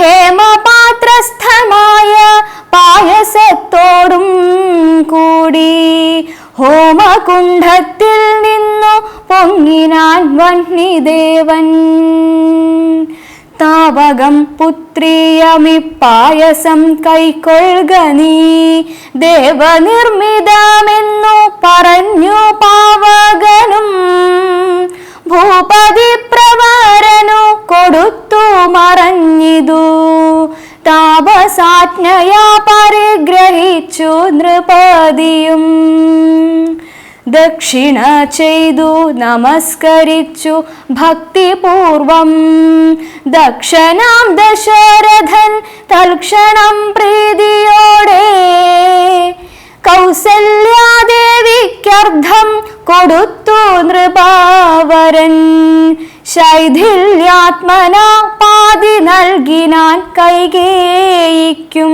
ഹേമപാത്രസ്ഥമായ പായസത്തോടും കൂടി ഹോമകുണ്ഠത്തിൽ നിന്നു പൊങ്ങിനാൻ വഹ്നിദേവൻ താവകം പുത്രിയമി പായസം കൈക്കൊള്ളുക നീ. ദേവനിർമ്മിതമെന്നു പറഞ്ഞു പാവകനും ഭൂപതി പ്രവാരനു കൊടുത്തു മറഞ്ഞിതു. താപസാജ്ഞയാ പരിഗ്രഹിച്ചു നൃപതിയും. ദക്ഷിണ ചെയ്തു നമസ്കരിച്ചു ഭക്തിപൂർവം. ദക്ഷനാം ദശരഥൻ തൽക്ഷണം പ്രീതിയോടെ കൗസല്യാദേവിക്കർദ്ധം കൊടുത്തു നൃപാവരൻ. ശൈഥില്യാത്മന പാതി നൽകിനാൻ കൈകേയിക്കും.